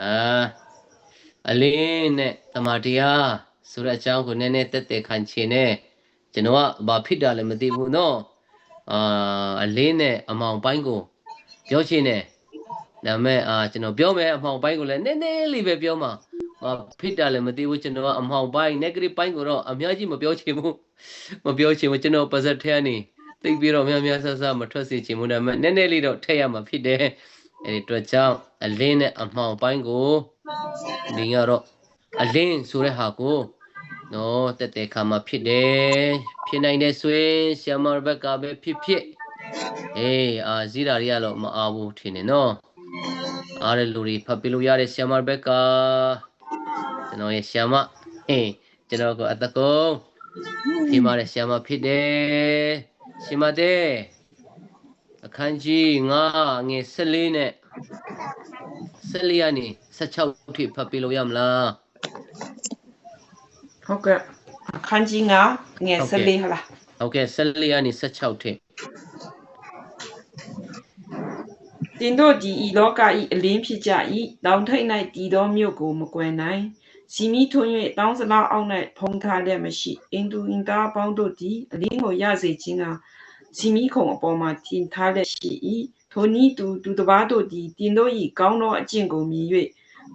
အာအလင်းနဲ့တမန်တရားဆိုတဲ့အကြောင်းကိုနည်းနည်းတက်တက်ခံချင်နေကျွန်တော်ကဘာဖြစ်တာလဲမသိဘူးနော်အာအလင်းနဲ့အမောင်ပိုင်းကိုပြောချင်တယ်ဒါပေမဲ့အာကျွန်တော်ပြောမယ်အမောင်ပိုင်းကိုလည်းနည်းနည်းလေးပဲပြောမှာဘာဖြစ်တာလဲမသိဘူးကျွန်တော်ကအမောင်ပိုင်း negative ပိုင်းကိုတော့အများကြီးမပြောချင်ဘူးမပြောချင်ဘူးကျွန်တော်ပါဇက်ထဲကနေသိပ်ပြီးတော့များများဆဆမထွက်စေချင်ဘူးဒါပေမဲ့နည်းနည်းလေးတော့ထည့်ရမှာဖြစ်တယ် အဲဒီအတွက်ကြောင့်အလင်းနဲ့အမောင်ပိုင်းကိုဒီကတော့အလင်းဆိုတဲ့ဟာကိုနော်တက်တဲ့ခါမှာဖြစ်တယ်ဖြစ်နိုင်တဲ့ဆိုရင်ဆီယမဘက်ကပဲဖြစ်ဖြစ်အေးအာဇီရာတွေကတော့မအားဘူးထင်တယ်နော်အားတဲ့လူတွေဖတ်ပြလို့ရတဲ့ဆီယမဘက်ကကျွန်တော်ရဲ့ဆီယမအေးကျွန်တော်ကအတကုံဒီမှာတဲ့ဆီယမဖြစ်တယ်ရှင်မတဲ့ အခန်းကြီး9ငွေ14နဲ့14ကနေ16ထိဖတ်ပြလို့ရမလားဟုတ်ကဲ့အခန်းကြီး9ငယ်ဟုတ်ကဲ့14ဟုတ်လားဟုတ်ကဲ့14ကနေ16ထိတင်တို့ဒီဤလောကဤအလင်းဖြစ်ကြ၏တောင်ထိပ်၌တည်သောမြို့ကိုမကွယ်နိုင်စီမီထွန်း၍တောင်းစလောက်အောက်၌ဖုံးထားလျက်မရှိအင်တူအင်သားအပေါင်းတို့သည်အလင်းကိုရစေခြင်းက စီမီခုံအပေါ်မှာထင်ထားလျက်ရှိ၏ထိုနည်းတူသူတစ်ပါးတို့သည်တင်တို့၏ကောင်းသောအကျင့်ကိုမြည်၍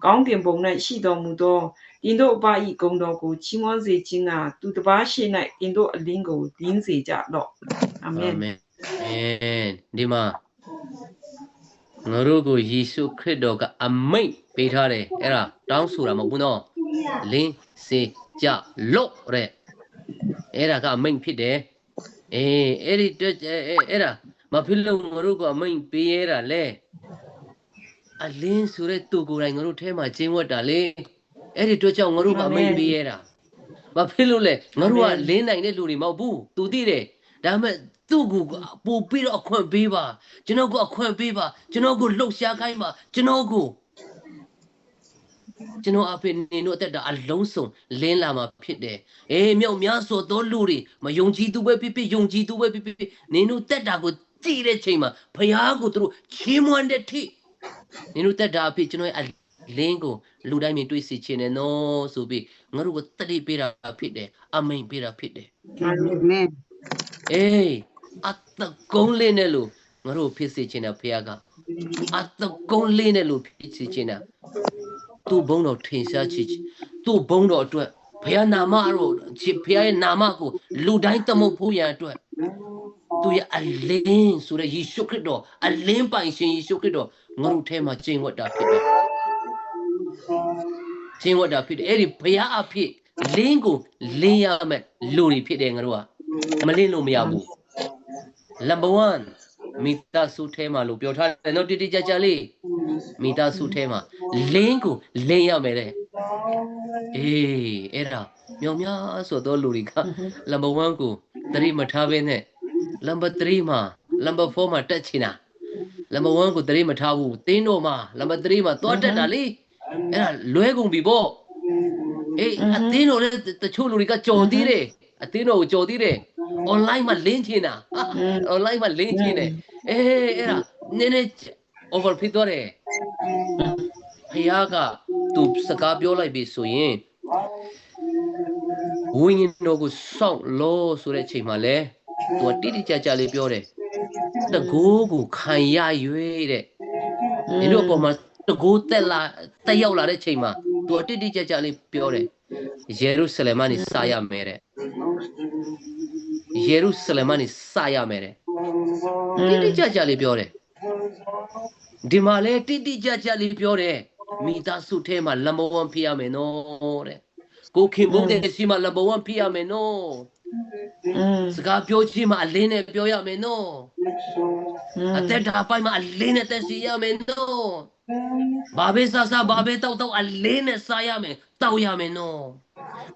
ကောင်းကင်ဘုံ၌ရှိတော်မူသောတင်တို့အပ၏ဂုံတော်ကိုချီးမွမ်းစေခြင်းကသူတစ်ပါးရှိ၌တင်တို့အလင်းကိုလင်းစေကြတော့အာမင်အာမင်အာမင်ဒီမှာငါတို့ကိုယေရှုခရစ်တော်ကအမိန့်ပေးထားတယ်အဲ့ဒါတောင်းဆိုတာမဟုတ်ဘူးနော်လင်းစေကြလို့တဲ့အဲ့ဒါကအမိန့်ဖြစ်တယ် အေးအဲ့ဒီတွေ့အဲ့အဲ့ဒါမဖြစ်လို့ငါတို့ကအမိန့်ပေးရတာလေအလင်းဆိုတဲ့သူကိုယ်တိုင်ငါတို့ထဲမှာကျင်းဝတ်တာလေအဲ့ဒီတွေ့ကြောင့်ငါတို့ကအမိန့်ပေးရတာဘာဖြစ်လို့လဲငါတို့ကလင်းနိုင်တဲ့လူတွေမဟုတ်ဘူးသူသိတယ်ဒါပေမဲ့သူ့ကိုပို့ပြီးတော့အခွင့်ပေးပါကျွန်တော်ကိုအခွင့်ပေးပါကျွန်တော်ကိုလှုပ်ရှားခိုင်းပါကျွန်တော်ကို ကျွန်တော်အဖေနေတို့အသက်တာအလုံးစုံလင်းလာမှာဖြစ်တယ်အေးမြောက်များဆိုသောလူတွေမယုံကြည်သူပဲဖြစ်ဖြစ်ယုံကြည်သူပဲဖြစ်ဖြစ်နေတို့တက်တာကိုကြည့်တဲ့ချိန်မှာဖယားကိုသူတို့ချီးမွမ်းတဲ့ထိနေတို့တက်တာအဖြစ်ကျွန်တော်ရဲ့အလင်းကိုလူတိုင်းမြင်တွေ့စေချင်တယ်နော်ဆိုပြီးငါတို့ကိုတတိပေးတာဖြစ်တယ်အမိန်ပေးတာဖြစ်တယ် Amen. အေးအတကုံးလေးနဲ့လို့ငါတို့ဖြစ်စေချင်တယ်ဖခင်ကအတကုံးလေးနဲ့လို့ဖြစ်စေချင်တာ သူ့ဘုန်းတော်ထင်ရှားချစ်သူ့ဘုန်းတော်အတွက်ဘုရားနာမတော်ချစ်ဘုရားရဲ့နာမကိုလူတိုင်းသမုတ်ဖို့ရန်အတွက်သူရဲ့အလင်းဆိုတဲ့ယေရှုခရစ်တော်အလင်းပိုင်ရှင်ယေရှုခရစ်တော်ငါတို့ထဲမှာကျင့်ဝတ်တာဖြစ်တယ်ကျင့်ဝတ်တာဖြစ်တယ်အဲ့ဒီဘုရားအဖြစ်လင်းကိုလင်းရမယ်လူတွေဖြစ်တယ်ငါတို့ကမလင်းလို့မရဘူး number 1မိသားစုထဲမှာလို့ပြောထားတယ်နော်တိတိကျကျလေးမိသားစုထဲမှာ လင်းကိုလင်းရမယ်တဲ့အေးအဲ့ဒါမြောင်များဆိုတော့လူတွေက number 1ကိုသတိမထားဘဲနဲ့ number 3မှာ number 4မှာတက်ချင်တာ number 1ကိုသတိမထားဘူးတင်းတော့မှာ number 3မှာသွားတက်တာလေအဲ့ဒါလွဲကုန်ပြီပေါ့အေးအတင်းတော့လေတချို့လူတွေကကြော်သေးတယ်အတင်းတော့ကိုကြော်သေးတယ် online မှာလင်းချင်တာ online မှာလင်းချင်တယ်အေးအဲ့ဒါနည်းနည်း over ဖြစ်သွားတယ် ဖခင်ကသူစကားပြောလိုက်ပြီဆိုရင်ဝိညာဉ်တော်ကိုစောင့်လို့ဆိုတဲ့အချိန်မှာလဲသူကတိတိကျကျလေးပြောတယ်တကိုးကိုခံရ၍တဲ့ဒီလိုအပေါ်မှာတကိုးတက်လာတက်ရောက်လာတဲ့အချိန်မှာသူကတိတိကျကျလေးပြောတယ်ယေရုရှလင်ကနေစရမယ်တဲ့ယေရုရှလင်ကနေစရမယ်တဲ့တိတိကျကျလေးပြောတယ်ဒီမှာလဲတိတိကျကျလေးပြောတယ် မိသားစုထဲမှာလမဝံဖြစ်ရမယ်နော်တဲ့ကိုခင်ဘုန်းတဲ့ရှိမှလမဝံဖြစ်ရမယ်နော်စကားပြောချင်းမှာအလင်းနဲ့ပြောရမယ်နော်အသက်တာပိုင်းမှာအလင်းနဲ့သက်စီရမယ်နော်ဘာပဲစားစားဘာပဲတောက်တောက်အလင်းနဲ့စားရမယ်တောက်ရမယ်နော်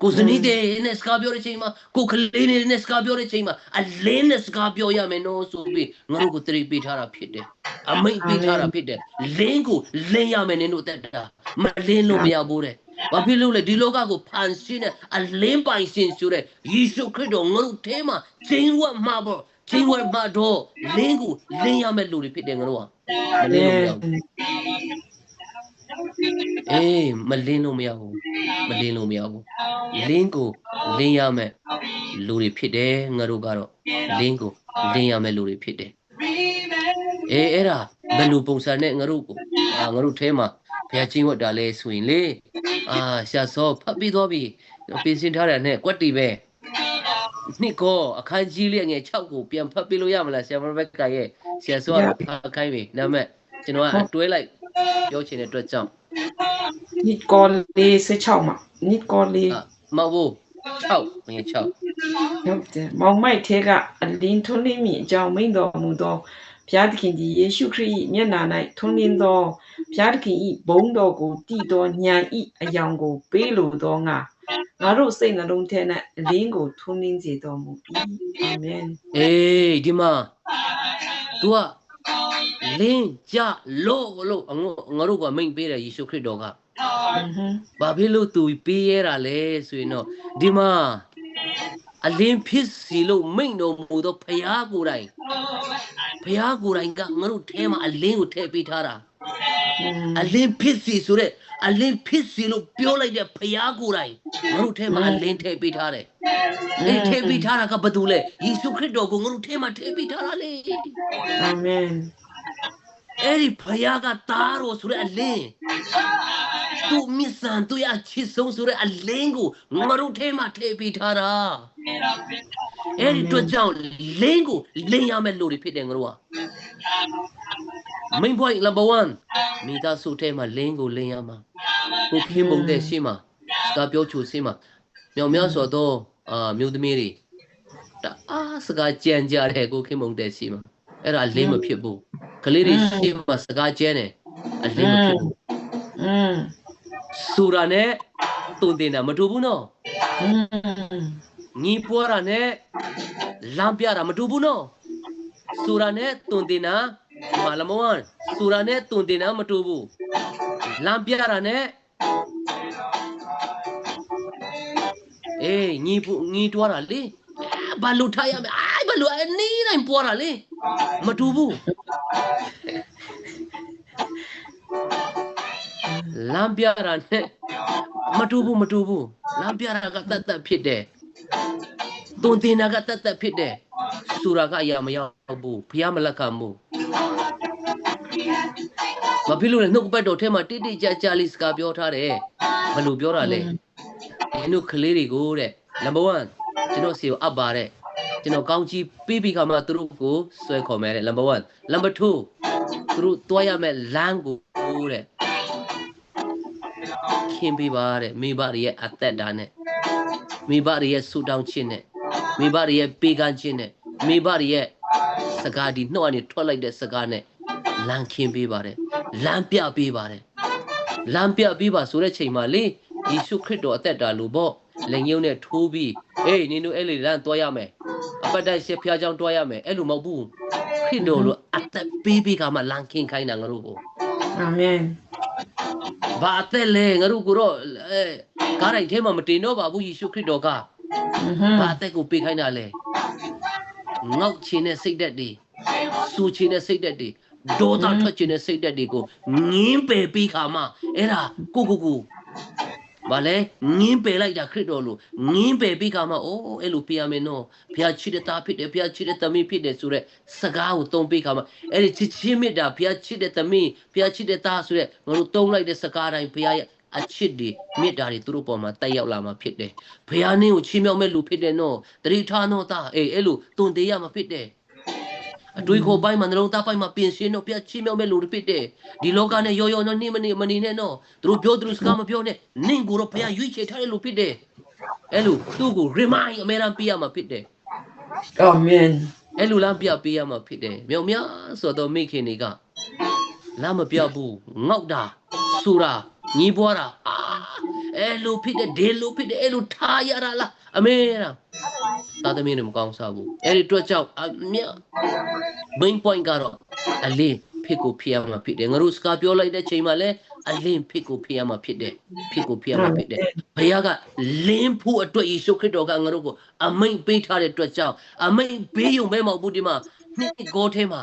ကိုစနီးတဲ့နဲ့စကားပြောတဲ့ချိန်မှာကိုကလေးနဲ့နဲ့စကားပြောတဲ့ချိန်မှာအလင်းနဲ့စကားပြောရမယ်နော်ဆိုပြီးငါတို့ကိုတရိပ်ပေးထားတာဖြစ်တယ်အမိတ်ပေးထားတာဖြစ်တယ်လင်းကိုလင်းရမယ်နင်တို့တက်တာမလင်းလို့မရဘူးတဲ့ဘာဖြစ်လို့လဲဒီလောကကိုဖန်ဆင်းတဲ့အလင်းပိုင်ရှင်ဆိုတဲ့ယေရှုခရစ်တော်ငါတို့ထဲမှာကျင်းဝတ်မှာပေါ့ကျင်းဝတ်မှာတော့လင်းကိုလင်းရမယ်လူတွေဖြစ်တယ်ငါတို့ကမလင်းလို့မရဘူး အေးမလင်းလို့မရဘူးမလင်းလို့မရဘူးလင်းကိုလင်းရမယ်လူတွေဖြစ်တယ်ငါတို့ကတော့လင်းကိုလင်းရမယ်လူတွေဖြစ်တယ်အေးအဲ့ဒါဘယ်လိုပုံစံနဲ့ငါတို့ကိုအာငါတို့ထဲမှာဘုရားချင်းဝတ်တာလဲဆိုရင်လေအာရှာစောဖတ်ပြီးတော့ပြီပြင်ဆင်ထားတယ်နဲ့ကွက်တီပဲနှစ်ကောအခန်းကြီးလေးငယ်6ကိုပြန်ဖတ်ပြလို့ရမလားဆရာမဘက်ကရဲ့ဆရာစောကဖတ်ခိုင်းပြီဒါပေမဲ့ကျွန်တော်ကအတွဲလိုက် ပြောချင်တဲ့အတွက်ကြောင့်นิดกอลีเสียเช่ามานิดกอลีမဟုတ်ဘူး6မင်း6ဟုတ်တယ်မောင်မိုက်ထဲကအလင်းထွန်းလင်းမိအကြောင်းမိန်တော်မူသောဘုရားသခင်သည်ယေရှုခရစ်၏မျက်နာ၌ထွန်းလင်းသောဘုရားသခင်၏ဘုန်းတော်ကိုတည်သောဉာဏ်၏အယောင်ကိုပေးလိုသောငါငါတို့စိတ်နှလုံးထဲ၌အလင်းကိုထွန်းလင်းစေတော်မူ၏အာမင်အေးဒီမှာ तू อ่ะ လင်းကြလို့လို့အငို့ငါတို့ကမိန်ပေးတယ်ယေရှုခရစ်တော်ကဘာဖြစ်လို့သူပေးရတာလဲဆိုရင်တော့ဒီမှာအလင်းဖြစ်စီလို့မိန်တော်မူသောဖရာကိုယ်တိုင်ဖရာကိုယ်တိုင်ကငါတို့ထဲမှာအလင်းကိုထည့်ပေးထားတာ အလင်းဖြစ်စီဆိုတဲ့အလင်းဖြစ်စီလို့ပြောလိုက်တဲ့ဖရာကိုယ်တိုင်ငါတို့ထဲမှာအလင်းထည့်ပေးထားတယ်အေးထည့်ပေးထားတာကဘာတူလဲယေရှုခရစ်တော်ကိုငါတို့ထဲမှာထည့်ပေးထားတာလေအာမင်အဲ့ဒီဖယားကသားတော်ဆိုတဲ့အလင်းသူမြစ်ဆန်သူရအချစ်ဆုံးဆိုတဲ့အလင်းကိုငါတို့ထဲမှာထည့်ပေးထားတာအဲ့ဒီအတွက်ကြောင့်လင်းကိုလင်းရမယ်လို့တွေဖြစ်တယ်ငါတို့က main point number 1မိသားစုထဲမှာလင်းကိုလင်းရမှာကိုဖေးပုံတဲ့ရှေ့မှာစကားပြောချိုရှေ့မှာမြောင်မြောက်ဆိုတော့အာမြို့သမီးတွေတအားစကားကြံကြတဲ့ကိုခင်မုံတဲ့ရှေ့မှာအဲ့ဒါလင်းမဖြစ်ဘူးကလေးတွေရှေ့မှာစကားကြံတယ်အလင်းမဖြစ်ဘူးအင်းဆိုတာနဲ့တုန်တင်တာမတူဘူးနော်အင်းညီပွားတာနဲ့လမ်းပြတာမတူဘူးနော်ဆိုတာနဲ့တုန်တင်တာ မလမဝန်စူရာနဲ့တုန်တင်တာမတူဘူးလမ်းပြတာနဲ့အေးညီပူညီတွားတာလေအာဘာလို့ထားရမလဲအိုင်ဘာလို့အနီးတိုင်းပွားတာလေမတူဘူးလမ်းပြတာနဲ့မတူဘူးမတူဘူးလမ်းပြတာကတတ်တတ်ဖြစ်တယ်တုန်တင်တာကတတ်တတ်ဖြစ်တယ်စူရာကအရာမရောက်ဘူးဖျားမလက်ခံဘူး ဘာဖြစ်လို့လဲနှုတ်ပတ်တော်ထဲမှာတိတိကျကျလေးစကားပြောထားတယ်ဘယ်လိုပြောတာလဲဒီတို့ကလေးတွေကိုတဲ့ number 1ကျွန်တော်စီကိုအပ်ပါတဲ့ကျွန်တော်ကောင်းကြီးပြီးပြီးခါမှသူတို့ကိုဆွဲခေါ်မယ်တဲ့ number 1 number 2သူတို့တွားရမယ်လမ်းကိုတဲ့ခင်ပေးပါတဲ့မိဘတွေရဲ့အသက်တာနဲ့မိဘတွေရဲ့ဆူတောင်းခြင်းနဲ့မိဘတွေရဲ့ပေးကမ်းခြင်းနဲ့မိဘတွေရဲ့စကားဒီနှုတ်ကနေထွက်လိုက်တဲ့စကားနဲ့လမ်းခင်ပေးပါတယ် လမ်းပြပေးပါတယ်လမ်းပြပေးပါဆိုတဲ့ချိန်မှာလေယေရှုခရစ်တော်အသက်တာလို့ပေါ့လက်ညှိုးနဲ့ထိုးပြီးအေးနင်တို့အဲ့လေလမ်းသွားရမယ်အပတ်တိုင်းရှေ့ဖျားကြောင်းသွားရမယ်အဲ့လိုမဟုတ်ဘူးခရစ်တော်လို့အသက်ပေးပေးကမှလမ်းခင်ခိုင်းတာငါတို့ကိုအာမင်ဘာအသက်လဲငါတို့ကတော့အဲကားတိုင်းထဲမှာမတင်တော့ပါဘူးယေရှုခရစ်တော်ကဘာအသက်ကိုပေးခိုင်းတာလဲငေါ့ချင်တဲ့စိတ်သက်တွေစူချင်တဲ့စိတ်သက်တွေ ဒေါသထွက်ချင်တဲ့စိတ်ဓာတ်တွေကိုငင်းပယ်ပြီးခါမှအဲ့ဒါကိုကိုကိုဘာလဲငင်းပယ်လိုက်တာခရစ်တော်လို့ငင်းပယ်ပြီးခါမှအိုးအဲ့လိုပြရမယ်နော်ဘုရားချစ်တဲ့သားဖြစ်တယ်ဘုရားချစ်တဲ့သမီးဖြစ်တယ်ဆိုတော့စကားကိုသုံးပြီးခါမှအဲ့ဒီချစ်ချင်းမြတ်တာဘုရားချစ်တဲ့သမီးဘုရားချစ်တဲ့သားဆိုတော့ငါတို့သုံးလိုက်တဲ့စကားတိုင်းဘုရားရဲ့အချစ်တွေမြတ်တာတွေသူတို့ပေါ်မှာတက်ရောက်လာမှာဖြစ်တယ်ဘုရားနင်းကိုချီးမြှောက်မဲ့လူဖြစ်တယ်နော်တတိထားနော်သားအေးအဲ့လိုတုန်သေးရမှာဖြစ်တယ် အတွေးခေါ်ပိုင်းမှာနှလုံးသားပိုင်းမှာပြင်ရှင်းတော့ဘုရားချီးမြှောက်မဲ့လူတွေဖြစ်တယ်ဒီလောကနဲ့ရောရောနော်နေမနေမနေနဲ့နော်သူတို့ပြောသူတို့စကားမပြောနဲ့နင့်ကိုတော့ဘုရားရွေးချယ်ထားတဲ့လူဖြစ်တယ်အဲ့လိုသူ့ကို remind အမြဲတမ်းပြရမှာဖြစ်တယ်အာမင်အဲ့လိုလမ်းပြပေးရမှာဖြစ်တယ်မြောင်များဆိုတော့မိခင်တွေကလမ်းမပြဘူးငေါက်တာဆူတာညီးပွားတာအာအဲ့လိုဖြစ်တယ်ဒီလိုဖြစ်တယ်အဲ့လိုထားရတာလားအမေရာ သာသမီတွေမကောင်းစားဘူးအဲ့ဒီအတွက်ကြောင့်အမြတ် main point ကတော့အလေးဖြစ်ကိုဖြစ်ရမှာဖြစ်တယ်ငါတို့စကားပြောလိုက်တဲ့ချိန်မှာလဲအလင်းဖြစ်ကိုဖြစ်ရမှာဖြစ်တယ်ဖြစ်ကိုဖြစ်ရမှာဖြစ်တယ်ဘုရားကလင်းဖို့အတွက်ယေရှုခရစ်တော်ကငါတို့ကိုအမိန်ပေးထားတဲ့အတွက်ကြောင့်အမိန်ပေးုံပဲမဟုတ်ဘူးဒီမှာနှစ်ကိုထဲမှာ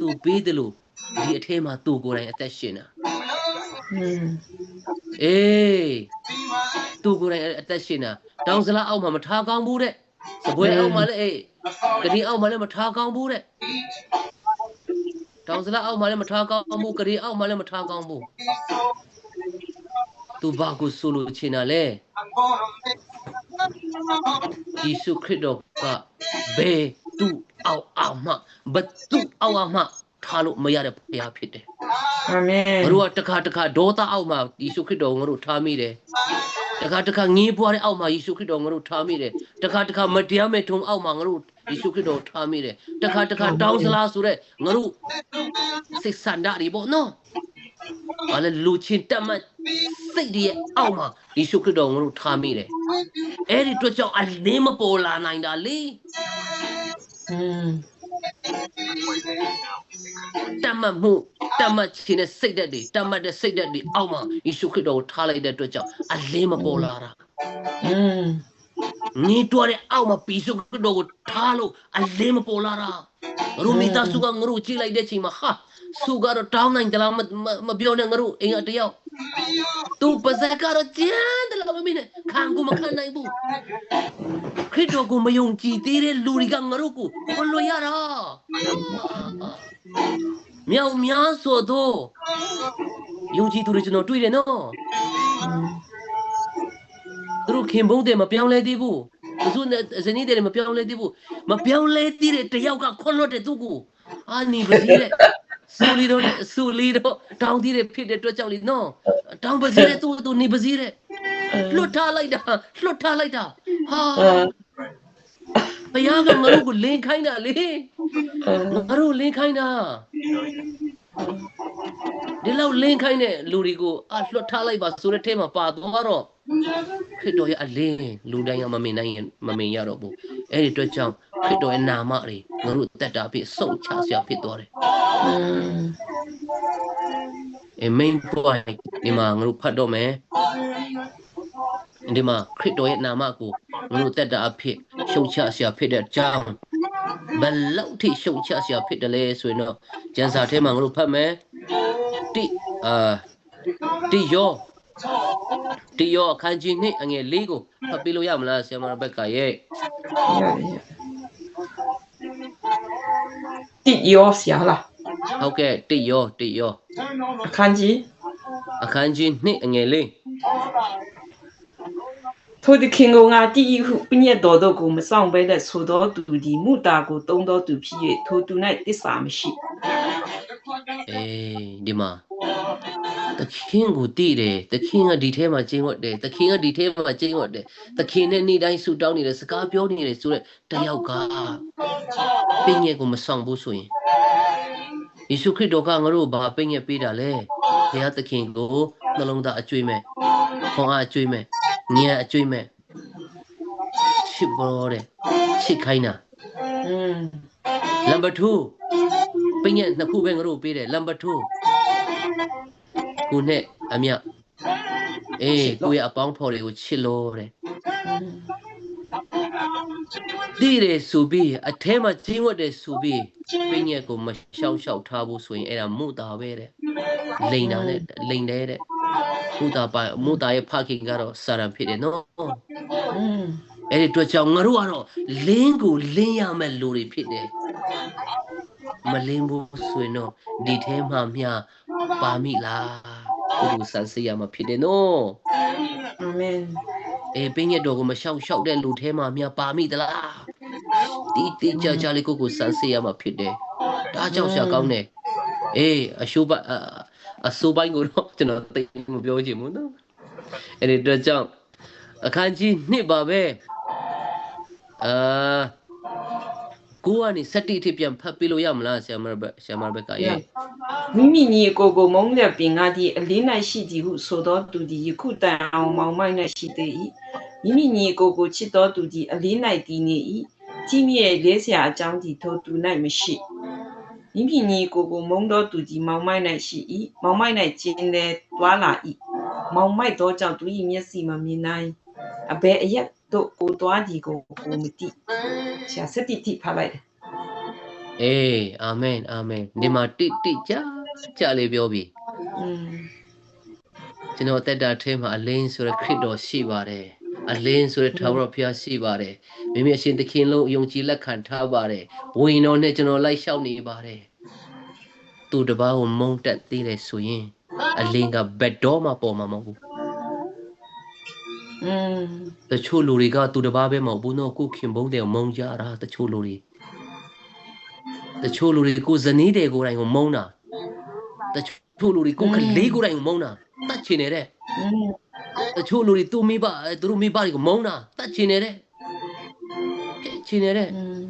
သူပေးတယ်လို့ဒီအထဲမှာသူကိုယ်တိုင်အသက်ရှင်တာอืม အေးသူကိုယ်တိုင်အသက်ရှင်တာတောင်စလားအောက်မှာမထားကောင်းဘူးတဲ့စပွဲအောက်မှာလည်းအေးကတိအောက်မှာလည်းမထားကောင်းဘူးတဲ့တောင်စလားအောက်မှာလည်းမထားကောင်းဘူးကတိအောက်မှာလည်းမထားကောင်းဘူးသူဘာကိုဆိုလို့ချင်တာလဲယေရှုခရစ်တော်ကဘယ်သူအောက်အောက်မှဘသူအောက်အောက်မှ ထားလို့မရတဲ့ဘုရားဖြစ်တယ်အာမင်ငါတို့ကတစ်ခါတစ်ခါဒေါသအောက်မှာယေရှုခရစ်တော်ကိုငါတို့ထားမိတယ်။တစ်ခါတစ်ခါငြင်းပွားတဲ့အောက်မှာယေရှုခရစ်တော်ကိုငါတို့ထားမိတယ်။တစ်ခါတစ်ခါမတရားမဲ့ထုံအောက်မှာငါတို့ယေရှုခရစ်တော်ကိုထားမိတယ်။တစ်ခါတစ်ခါတောင်းစလားဆိုတဲ့ငါတို့စိတ်ဆန္ဒတွေပေါ့နော်။ဘာလဲလူချင်းတက်မှတ်စိတ်တွေရဲ့အောက်မှာယေရှုခရစ်တော်ကိုငါတို့ထားမိတယ်။အဲ့ဒီအတွက်ကြောင့်အလင်းမပေါ်လာနိုင်တာလေอืม။ တက်မှတ်မှုတက်မှတ်ခြင်းနဲ့စိတ်ဓာတ်တွေတက်မှတ်တဲ့စိတ်ဓာတ်တွေအောက်မှာယေရှုခရစ်တော်ကိုထားလိုက်တဲ့အတွက်ကြောင့်အလင်းမပေါ်လာတာ။อืมနေတော့တဲ့အောက်မှာပီစုကတော့ကိုထားလို့အလင်းမပေါ်လာတာငါတို့မိသားစုကငါတို့ကြည့်လိုက်တဲ့ချိန်မှာဟာစုကတော့တောင်းနိုင်ကြလားမမမပြောနဲ့ငါတို့အိမ်ကတယောက် သူပါဇက်ကတော့ကျန်းတယ်လို့မင်းနဲ့ခံကိုမခံနိုင်ဘူးခရစ်တော်ကိုမယုံကြည်သေးတဲ့လူတွေကငါတို့ကိုခွလို့ရတာမြောက်များဆိုတော့ယုံကြည်သူတွေကျွန်တော်တွေ့တယ်နော်သူတို့ခင်ဘုန်းတယ်မပြောင်းလဲသေးဘူးသူတို့နဲ့ဇနီးတယ်မပြောင်းလဲသေးဘူးမပြောင်းလဲသေးတဲ့တယောက်ကခွန်လွတ်တဲ့သူကိုအာနီပစီတဲ့ စူလီတို့စူလီတို့တောင်းသီးတွေဖြစ်တဲ့အတွက်ကြောင့်လေနော်တောင်းပစီတဲ့သူ့သူနေပစီတဲ့လွတ်ထားလိုက်တာလွတ်ထားလိုက်တာဟာဘုရားကငါတို့ကိုလင်းခိုင်းတာလေငါတို့လင်းခိုင်းတာ ဒီလောက်လင်းခိုင်းတဲ့လူတွေကိုအလွတ်ထားလိုက်ပါဆိုတဲ့ထဲမှာပါသွားတော့ခရစ်တော်ရဲ့အလင်းလူတိုင်းကမမြင်နိုင်ရင်မမြင်ရတော့ဘူးအဲ့ဒီအတွက်ကြောင့်ခရစ်တော်ရဲ့နာမတွေငါတို့တက်တာဖြစ်စုံချစရာဖြစ်သွားတယ်อืมအမိန်ပွိုင်ဒီမှာငါတို့ဖတ်တော့မယ်ဒီမှာခရစ်တော်ရဲ့နာမကိုငါတို့တက်တာအဖြစ်ရှုံချစရာဖြစ်တဲ့အကြောင်း ဘယ်လောက်ထိရှုံချစရာဖြစ်တယ်လဲဆိုရင်တော့ကျမ်းစာထဲမှာငါတို့ဖတ်မယ်တိအာတိယောတိယောအခန်းကြီးနှစ်အငယ်၄ကိုဖတ်ပြလို့ရမလားဆရာမဘက်ကရဲ့ရတယ်တိယောဆရာလားဟုတ်ကဲ့တိယောတိယောအခန်းကြီးအခန်းကြီးနှစ်အငယ်လေး ထိုဒီခင်ကိုငါတိဤဟုပညတ်တော်တို့ကိုမဆောင်ဘဲလက်ဆိုတော်သူသည်မူတာကိုတုံးတော်သူဖြစ်၍ထိုသူ၌တစ္ဆာမရှိအေးဒီမှာတခင်ကိုတည်တယ်တခင်ကဒီထဲမှာကျင်းဝတ်တယ်တခင်ကဒီထဲမှာကျင်းဝတ်တယ်တခင်နဲ့နေ့တိုင်းဆူတောင်းနေတယ်စကားပြောနေတယ်ဆိုတော့တယောက်ကပင်ရဲ့ကိုမဆောင်ဘူးဆိုရင်ယေရှုခရစ်တော်ကငါတို့ဘာပင်ရဲ့ပေးတာလဲဘုရားသခင်ကိုနှလုံးသားအကျွေးမဲ့ခွန်အားအကျွေးမဲ့ ဉာဏ်အကျွေးမဲ့ချစ်ပေါ်တဲ့ချစ်ခိုင်းတာอืมနံပါတ်2ပင်ရဲ့နှစ်ခုပဲငါတို့ပေးတယ်နံပါတ်2ကိုနဲ့အမြအေးကိုရဲ့အပေါင်းဖော်တွေကိုချစ်လို့တဲ့တည်တယ်ဆိုပြီးအထဲမှာကျင်းဝတ်တယ်ဆိုပြီးပင်ရဲ့ကိုမရှောက်ရှောက်ထားဘူးဆိုရင်အဲ့ဒါမုတာပဲတဲ့လိန်တာနဲ့လိန်တယ်တဲ့ မုတာပါမုတာရဲ့ဖခင်ကတော့စာရန်ဖြစ်တယ်နော်อืมအဲ့ဒီအတွက်ကြောင့်ငါတို့ကတော့လင်းကိုလင်းရမယ့်လူတွေဖြစ်တယ်မလင်းဘူးဆိုရင်တော့ဒီထဲမှာမျှပါမိလားကိုယ်ကိုစမ်းစစ်ရမှာဖြစ်တယ်နော်အာမင်အေးပင်းရက်တော်ကိုမရှောက်ရှောက်တဲ့လူထဲမှာမျှပါမိသလားဒီတိကြကြလေးကိုယ့်ကိုစမ်းစစ်ရမှာဖြစ်တယ်ဒါကြောင့်ရှာကောင်းတယ်အေးအရှိုးပ အအဆိုးပိုင်းကိုတော့ကျွန်တော်သိမပြောချင်ဘူးနော်အဲ့ဒီအတွက်ကြောင့်အခန်းကြီးနှစ်ပါပဲအာကိုကနေစက်တိအထိပြန်ဖတ်ပြလို့ရမလားဆရာမဘက်ဆရာမဘက်ကရဲ့မိမိညီကိုကိုမုန်းတဲ့ပင်ငါသည်အလင်း၌ရှိသည်ဟုဆိုတော်သူသည်ယခုတိုင်အောင်မောင်မိုက်၌ရှိသေး၏မိမိညီကိုကိုချစ်တော်သူသည်အလင်း၌တည်နေ၏ကြီးမြတ်လေးဆရာအကြောင်းသည်ထိုသူ၌မရှိ မိမိညီကိုကိုမုန်းတော်သူသည်မောင်မိုက်၌ရှိ၏မောင်မိုက်၌ကျင်းလေတွာလာ၏မောင်မိုက်သောကြောင့်သူ၏မျက်စိမမြင်နိုင်အဘယ်အရက်တို့ကိုတွားသည်ကိုကိုမသိဆရာစတိတိဖတ်လိုက်တယ်အေးအာမင်အာမင်ဒီမှာတိတိကြကြလေးပြောပြီอืมကျွန်တော်တက်တာထဲမှာအလင်းဆိုတဲ့ခရစ်တော်ရှိပါတယ်အလင်းဆိုတဲ့ထာဝရဘုရားရှိပါတယ် မိမိအရှင်သခင်လုံးယုံကြည်လက်ခံထားပါတယ်ဘဝင်တော်နဲ့ကျွန်တော်လိုက်လျှောက်နေပါတယ်သူတပားကိုမုံတက်သေးတယ်ဆိုရင်အလင်းကဘက်တော့မှပေါ်မှာမဟုတ်ဘူးอืมတချို့လူတွေကသူတပားပဲမဟုတ်ဘူးတော့ကိုခင်ဘုံတဲ့မုံကြတာတချို့လူတွေတချို့လူတွေကိုဇနီးတွေကိုယ်တိုင်ကိုမုံတာတချို့လူတွေကိုကလေးကိုယ်တိုင်ကိုမုံတာတတ်ချင်နေတဲ့တချို့လူတွေသူ့မိဘသူတို့မိဘတွေကိုမုံတာတတ်ချင်နေတဲ့ ချင်နေတဲ့อืม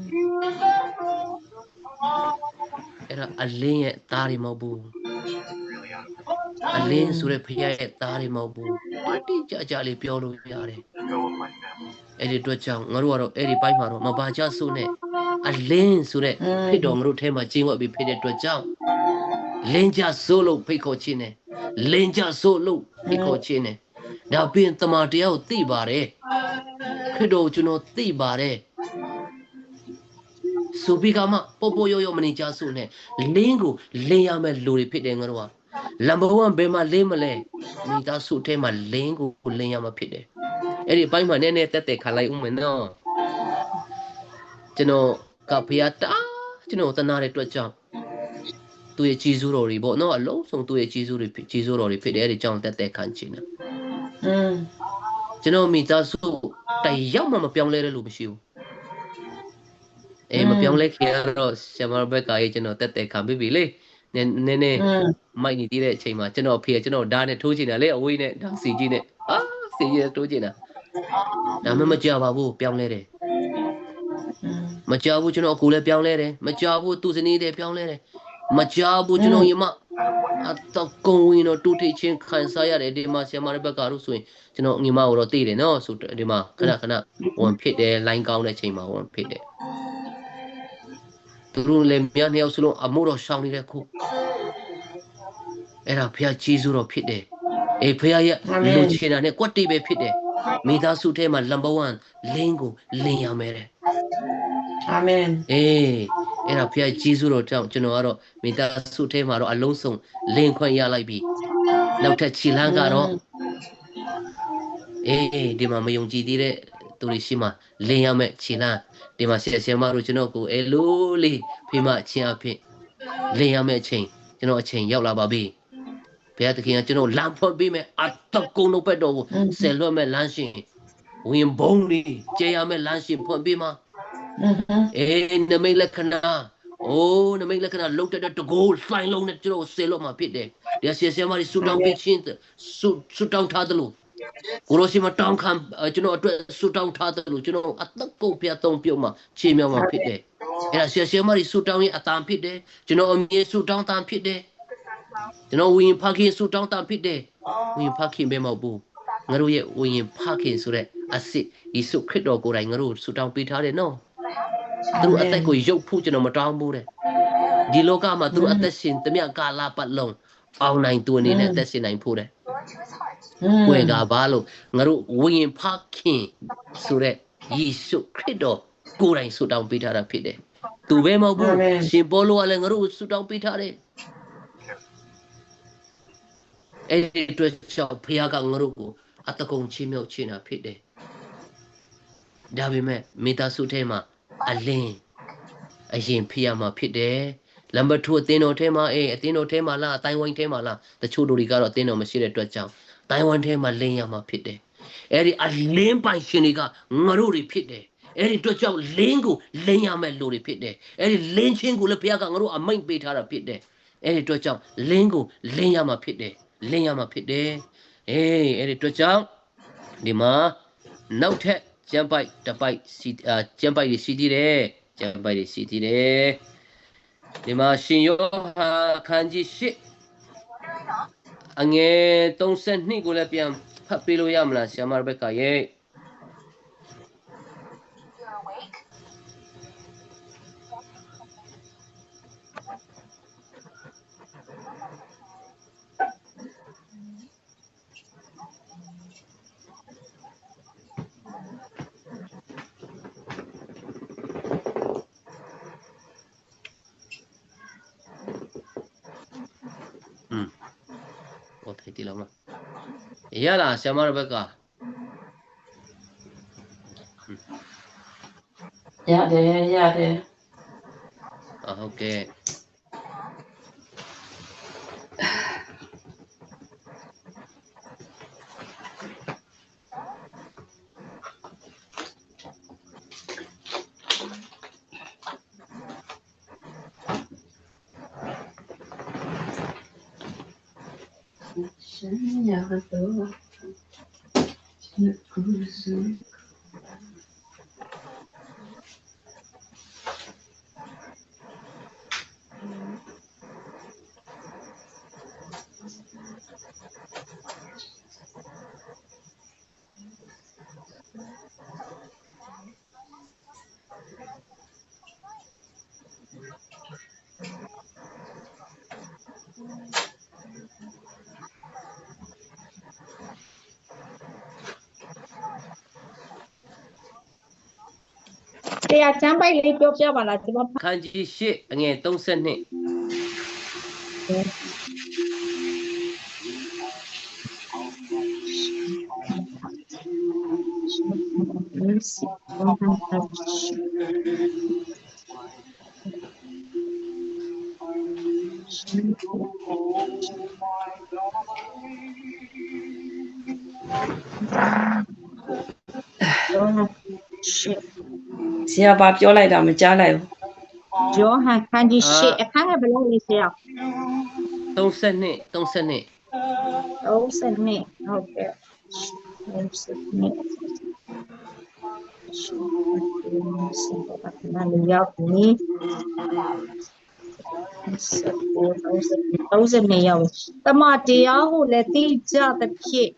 အဲ့ဒါအလင်းရဲ့သားတွေမဟုတ်ဘူးအလင်းဆိုတဲ့ဖခင်ရဲ့သားတွေမဟုတ်ဘူးအတိအကျအကျလေးပြောလို့ရတယ်အဲ့ဒီအတွက်ကြောင့်ငါတို့ကတော့အဲ့ဒီဘိုက်မှာတော့မပါကြစို့နဲ့အလင်းဆိုတဲ့ဖြစ်တော်ငါတို့ထဲမှာကျင်းဝတ်ပြီးဖြစ်တဲ့အတွက်ကြောင့်လင်းကြစို့လို့ဖိတ်ခေါ်ခြင်းနဲ့လင်းကြစို့လို့ဖိတ်ခေါ်ခြင်းနဲ့ဒါပြင်တမန်တရားကိုသိပါတယ်ခရစ်တော်ကိုကျွန်တော်သိပါတယ် ဆိုပြီးကမှပေါ်ပေါ်ရောရောမနေကြဆိုနဲ့လင်းကိုလင်းရမဲ့လူတွေဖြစ်တယ်ငါတို့ကလမ်ဘ1ဘယ်မှာလင်းမလဲမိသားစုထဲမှာလင်းကိုလင်းရမှာဖြစ်တယ်အဲ့ဒီအပိုင်းမှာနည်းနည်းတက်တက်ခါလိုက်ဦးမယ်နော်ကျွန်တော်ကဖျားတာကျွန်တော်တနာတဲ့အတွက်ကြောင့်သူ့ရဲ့ကြီးစိုးတော်တွေပေါ့နော်အလုံးစုံသူ့ရဲ့ကြီးစိုးတွေဖြစ်ကြီးစိုးတော်တွေဖြစ်တယ်အဲ့ဒီကြောင့်တက်တက်ခံချင်တယ်อืมကျွန်တော်မိသားစုတယောက်မှမပြောင်းလဲတဲ့လူမရှိဘူး အဲမပြောင်းလဲခင်ကတော့ဆရာမတို့ဘက်ကရေးကျွန်တော်တက်တက်ခံပြီးပြီလေနည်းနည်းနည်းမိုက်နေသေးတဲ့အချိန်မှာကျွန်တော်အဖေကကျွန်တော်ဓာတ်နဲ့ထိုးချင်တာလေအဝေးနဲ့ဓာတ်စီကြီးနဲ့အာစီကြီးထိုးချင်တာဒါမှမကြပါဘူးပြောင်းလဲတယ်မကြဘူးကျွန်တော်ကိုလည်းပြောင်းလဲတယ်မကြဘူးသူစနေတယ်ပြောင်းလဲတယ်မကြဘူးကျွန်တော်ယမအတော့ကုံဝင်တော့တူထိတ်ချင်းခံစားရတယ်ဒီမှာဆရာမရဲ့ဘက်ကလို့ဆိုရင်ကျွန်တော်ငိမကိုတော့တည်တယ်နော်ဆိုဒီမှာခဏခဏဝင်ဖြစ်တယ်လိုင်းကောင်းတဲ့အချိန်မှာဝင်ဖြစ်တယ် သူတို့လည်းမြန်နှစ်ယောက်စလုံးအမှုတော်ရှောင်နေတဲ့ခုအဲ့ဒါဖះကြီးစုတော်ဖြစ်တယ်အေးဖះရဲ့လူချင်တာနဲ့ကွက်တိပဲဖြစ်တယ်မိသားစုထဲမှာနံပါတ်1လင်းကိုလင်းရမယ်တဲ့အာမင်အေးအဲ့ဒါဖះဂျေဇုတော်ကြောင့်ကျွန်တော်ကတော့မိသားစုထဲမှာတော့အလုံးစုံလင်းခွင့်ရလိုက်ပြီနောက်ထပ်ခြေလန်းကတော့အေးဒီမှာမယုံကြည်သေးတဲ့သူတွေရှိမှလင်းရမယ်ခြေလန်း ဒီမှာဆရာဆရာမတို့ကျွန်တော်ကိုအဲလိုလေးဖေမအချင်းအဖြစ်လင်းရမယ်အချိန်ကျွန်တော်အချိန်ရောက်လာပါပြီဘုရားသခင်ကကျွန်တော်လမ်းဖွင့်ပေးမယ်အတကုံတို့ဘက်တော်ကိုဆယ်လွတ်မဲ့လမ်းရှင်ဝင်ဘုံလေးကျေရမဲ့လမ်းရှင်ဖွင့်ပေးမှာอืมအေးနမိတ်လက္ခဏာအိုးနမိတ်လက္ခဏာလုံးတက်တဲ့တကိုးလှိုင်းလုံးနဲ့ကျွန်တော်ဆေလို့မှဖြစ်တယ်။ဒီဆရာဆရာမတွေဆူတောင်းပေးခြင်းဆူဆူတောင်းထားတယ်လို့ ကိုလိုစီမတောင်းခံအဲ့ကျွန်တော်အတွက်ဆူတောင်းထားတယ်လို့ကျွန်တော်အသက်ကုန်ပြတ်သုံးပြုတ်မှခြေမြောက်မှဖြစ်တယ်။အဲ့ဒါဆရာဆရာမတွေဆူတောင်းရင်အတန်ဖြစ်တယ်။ကျွန်တော်အမြဲဆူတောင်းတန်ဖြစ်တယ်။ကျွန်တော်ဝိညာဉ်ဖခင်ဆူတောင်းတန်ဖြစ်တယ်။ဝိညာဉ်ဖခင်ပဲမဟုတ်ဘူး။ငါတို့ရဲ့ဝိညာဉ်ဖခင်ဆိုတဲ့အစ်စ်ယေရှုခရစ်တော်ကိုယ်တိုင်ငါတို့ဆူတောင်းပေးထားတယ်နော်။သူတို့အသက်ကိုရုပ်ဖို့ကျွန်တော်မတောင်းဘူးတဲ့ဒီလောကမှာသူတို့အသက်ရှင်တမျှကာလပတ်လုံးအောင်နိုင်သူအနေနဲ့အသက်ရှင်နိုင်ဖို့တဲ့ อืมဝေကဘာလို့ငါတို့ဝိညာဉ်ဖခင်ဆိုတဲ့ယေရှုခရစ်တော်ကိုယ်တိုင်ဆုတောင်းပေးထားတာဖြစ်တယ်သူပဲမဟုတ်ဘူးရှင်ပေါလုကလည်းငါတို့ဆုတောင်းပေးထားတယ်အဲ့ဒီအတွက်ကြောင့်ဖခင်ကငါတို့ကိုအတကုံချင်းမြောက်ချင်းတာဖြစ်တယ်ဒါပေမဲ့မိသားစုထဲမှာအလင်းအရင်ဖြစ်ရမှာဖြစ်တယ်လမ်ဘတ်2အသင်းတော်ထဲမှာအေးအသင်းတော်ထဲမှာလားအတိုင်းဝိုင်းထဲမှာလားတချို့လူတွေကတော့အသင်းတော်မရှိတဲ့အတွက်ကြောင့် တိုင်းဝိုင်းထဲမှာလင်းရမှာဖြစ်တယ်အဲ့ဒီအလင်းပိုင်ရှင်တွေကငါတို့တွေဖြစ်တယ်အဲ့ဒီအတွက်ကြောင့်လင်းကိုလင်းရမယ့်လူတွေဖြစ်တယ်အဲ့ဒီလင်းချင်းကိုလည်းဘုရားကငါတို့အမိန့်ပေးထားတာဖြစ်တယ်အဲ့ဒီအတွက်ကြောင့်လင်းကိုလင်းရမှာဖြစ်တယ်လင်းရမှာဖြစ်တယ်အေးအဲ့ဒီအတွက်ကြောင့်ဒီမှာနောက်ထပ်ကျမ်းပိုက်တစ်ပိုက်စီအာကျမ်းပိုက်တွေစီတည်တယ်ကျမ်းပိုက်တွေစီတည်တယ်ဒီမှာရှင်ယောဟန်အခန်းကြီး၈ အငယ်32ကိုလည်းပြန်ဖတ်ပေးလို့ရမလားဆရာမရဘက်ကရဲ့ Itu lama. Iyalah, siapa Rebecca? Ya, deh, ya, deh. Ah, okay. မတို့ဘက်က တယ်ရတယ်အာဟုတ်ကဲ့ရှင်ရတော့ကုစုတရားချမ်းပိုက်လေးပြောပြပါလားကျွန်မခန်းကြီးရှစ်အငယ်32 ဆရာဘာပြောလိုက်တာမကြားလိုက်ဘူးဂျောဟန်ခန်းကြီးရှစ်အခန်းကဘယ်လောက်လဲဆရာ32 32 30နှစ်ဟုတ်ကဲ့30နှစ်နားရောက်နေ30နှစ်ရောက်တမတရားကိုလည်းသိကြသဖြင့်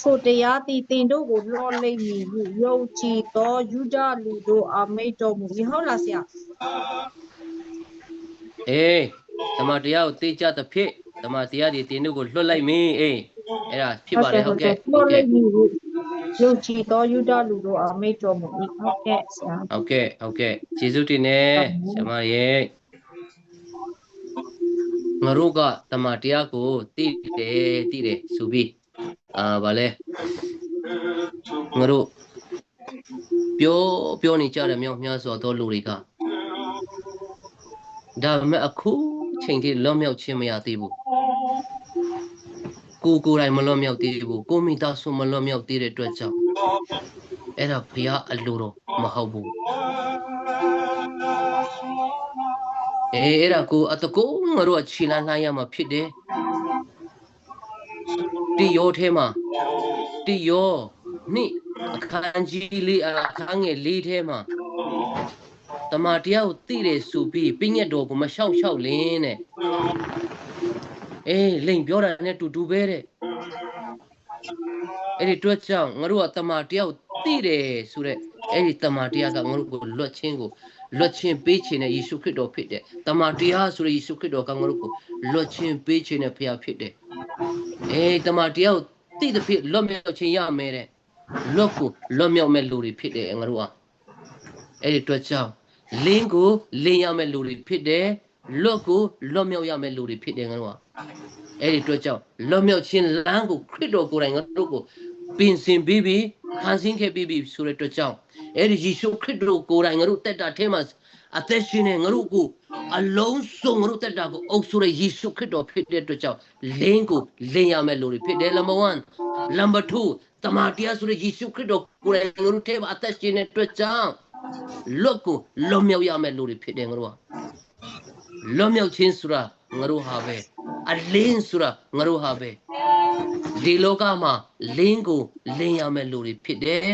ထိုတရားသည်တင်တို့ကိုလောလိမ့်မည်ဟုယုံကြည်သောယူဒလူတို့အမိတ်တော်မူ၏ဟုတ်လားဆရာအေးဓမ္မတရားကိုသိကြသဖြင့်ဓမ္မတရားဒီတင်တို့ကိုလွတ်လိုက်မင်းအေးအဲ့ဒါဖြစ်ပါတယ်ဟုတ်ကဲ့ဟုတ်ကဲ့ယုံကြည်သောယူဒလူတို့အမိတ်တော်မူ၏ဟုတ်ကဲ့ဆရာဟုတ်ကဲ့ဟုတ်ကဲ့ကျေးဇူးတင်နေဆရာမရဲ့ငါတို့ကဓမ္မတရားကိုသိတယ်သိတယ်ဆိုပြီး အာဗာလဲငါတို့ပြောပြောနေကြတယ်မြောက်များစွာသောလူတွေကဒါပေမဲ့အခုချိန်ထိလွတ်မြောက်ခြင်းမရသေးဘူးကိုယ်ကိုယ်တိုင်မလွတ်မြောက်သေးဘူးကိုမိသားစုမလွတ်မြောက်သေးတဲ့အတွက်ကြောင့်အဲ့ဒါဘုရားအလိုတော်မဟုတ်ဘူးအေးအဲ့ဒါကိုအတကုံးငါတို့ကခြေလန်းလှမ်းရမှာဖြစ်တယ် တိယောထဲမှာတိယောနိအခန်းကြီးလေးအခန်းငယ်လေးထဲမှာတမန်တရားကိုသိတယ်ဆိုပြီးပြည့်ညက်တော်ကိုမလျှောက်လျှောက်လင်းတဲ့အေးလိန်ပြောတာနဲ့တူတူပဲတဲ့အဲ့ဒီတွက်ကြောင့်ငါတို့ကတမန်တရားကိုသိတယ်ဆိုတဲ့အဲ့ဒီတမန်တရားကငါတို့ကိုလွတ်ချင်းကိုလွတ်ချင်းပေးခြင်းနဲ့ယေရှုခရစ်တော်ဖြစ်တယ်။တမန်တရားဆိုတဲ့ယေရှုခရစ်တော်ကငါတို့ကိုလွတ်ချင်းပေးခြင်းနဲ့ဖခင်ဖြစ်တယ်။ အေးတမန်တရားကိုသိတဲ့ဖြစ်လွတ်မြောက်ခြင်းရမယ်တဲ့။လွတ်ကိုလွတ်မြောက်မဲ့လူတွေဖြစ်တယ်ငါတို့က။အဲ့ဒီအတွက်ကြောင့်လင်းကိုလင်းရမဲ့လူတွေဖြစ်တယ်။လွတ်ကိုလွတ်မြောက်ရမဲ့လူတွေဖြစ်တယ်ငါတို့က။အဲ့ဒီအတွက်ကြောင့်လွတ်မြောက်ခြင်းလမ်းကိုခရစ်တော်ကိုယ်တိုင်ငါတို့ကိုပင်စင်ပြီးပြီးဖန်ဆင်းခဲ့ပြီးပြီဆိုတဲ့အတွက်ကြောင့်အဲ့ဒီယေရှုခရစ်တော်ကိုယ်တိုင်ငါတို့တက်တာထဲမှာအသက်ရှင်နေငါတို့ကို အလုံးစုံငါတို့တက်တာကိုအုပ်ဆိုတဲ့ယေရှုခရစ်တော်ဖြစ်တဲ့အတွက်ကြောင့်လင်းကိုလင်းရမယ်လို့ဖြစ်တယ် number 1 number 2တမန်တရားဆိုတဲ့ယေရှုခရစ်တော်ကိုယ်တိုင်ငါတို့ထဲမှာအသက်ရှင်နေတဲ့အတွက်ကြောင့်လွတ်ကိုလွတ်မြောက်ရမယ်လို့ဖြစ်တယ်ငါတို့ကလွတ်မြောက်ခြင်းဆိုတာငါတို့ဟာပဲအလင်းဆိုတာငါတို့ဟာပဲဒီလောကမှာလင်းကိုလင်းရမယ်လို့ဖြစ်တယ်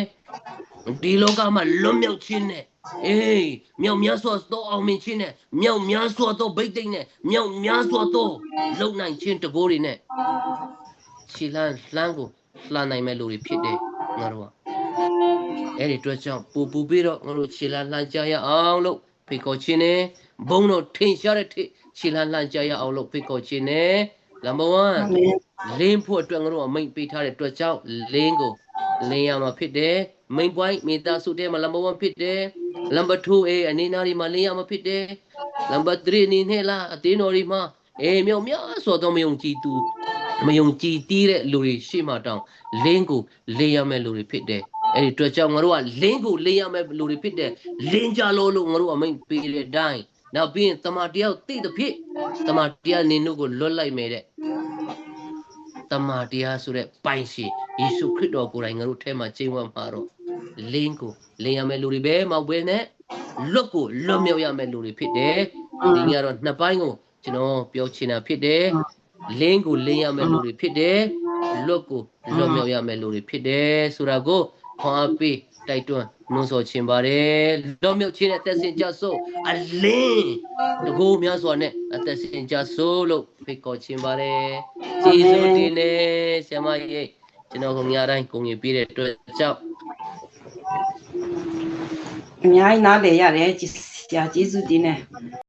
ဒီလောကမှာလွတ်မြောက်ခြင်းနဲ့ အေးမြောက်များစွာသောအောင်မြင်ခြင်းနဲ့မြောက်များစွာသောဗိတ်သိက်နဲ့မြောက်များစွာသောလုံနိုင်ခြင်းတကိုးတွေနဲ့ခြေလန်းလှမ်းကိုလှမ်းနိုင်မဲ့လူတွေဖြစ်တယ်ငါတို့ကအဲ့ဒီအတွက်ကြောင့်ပူပူပြီးတော့ငါတို့ခြေလန်းလှမ်းကြရအောင်လို့ဖိတ်ခေါ်ခြင်းနဲ့ဘုံတို့ထင်ရှားတဲ့ထိခြေလန်းလှမ်းကြရအောင်လို့ဖိတ်ခေါ်ခြင်းနဲ့နံပါတ်1လင်းဖို့အတွက်ငါတို့အမိတ်ပေးထားတဲ့အတွက်ကြောင့်လင်းကိုလင်းရမှာဖြစ်တယ် main point မိသားစုထဲမှာ number 1ဖြစ်တယ် number 2အေးအနေနာတွေမှာလင်းရမှာဖြစ်တယ် number 3အနေနဲ့လားအသေးတော်တွေမှာအေးမြောက်များဆိုတော့မယုံကြည်သူမယုံကြည်တီးတဲ့လူတွေရှေ့မှာတောင်လင်းကိုလေးရမယ့်လူတွေဖြစ်တယ်အဲ့ဒီအတွက်ကြောင့်ငါတို့ကလင်းကိုလေးရမယ့်လူတွေဖြစ်တယ်လင်းကြလို့လို့ငါတို့အမိန့်ပေးတဲ့အတိုင်းနောက်ပြီးရင်တမန်တယောက်သိတဲ့ဖြစ်တမန်တရားနင်တို့ကိုလွတ်လိုက်မယ်တဲ့တမန်တရားဆိုတဲ့ပိုင်ရှင်ယေရှုခရစ်တော်ကိုယ်တိုင်ငါတို့ထဲမှာကျင့်ဝတ်မှာတော့ လင်းကိုလင်းရမယ့်လူတွေပဲမဟုတ်ဘဲနဲ့လွတ်ကိုလွတ်မြောက်ရမယ့်လူတွေဖြစ်တယ်ဒီညတော့နှစ်ပိုင်းကိုကျွန်တော်ပြောချင်တာဖြစ်တယ်လင်းကိုလင်းရမယ့်လူတွေဖြစ်တယ်လွတ်ကိုလွတ်မြောက်ရမယ့်လူတွေဖြစ်တယ်ဆိုတာကိုခွန်အားပေးတိုက်တွန်းနှိုးဆော်ခြင်းပါတယ်လွတ်မြောက်ခြင်းနဲ့အသက်ရှင်ကြစို့အလင်းတကူများစွာနဲ့အသက်ရှင်ကြစို့လို့ဖိတ်ခေါ်ခြင်းပါတယ်ကျေးဇူးတင်တယ်ဆရာမကြီးကျွန်တော်တို့ညတိုင်းကုန်ရပြည့်တဲ့အတွက်ကြောင့် အများကြီးနားလည်ရတယ်ဆရာကျေးဇူးတင်တယ်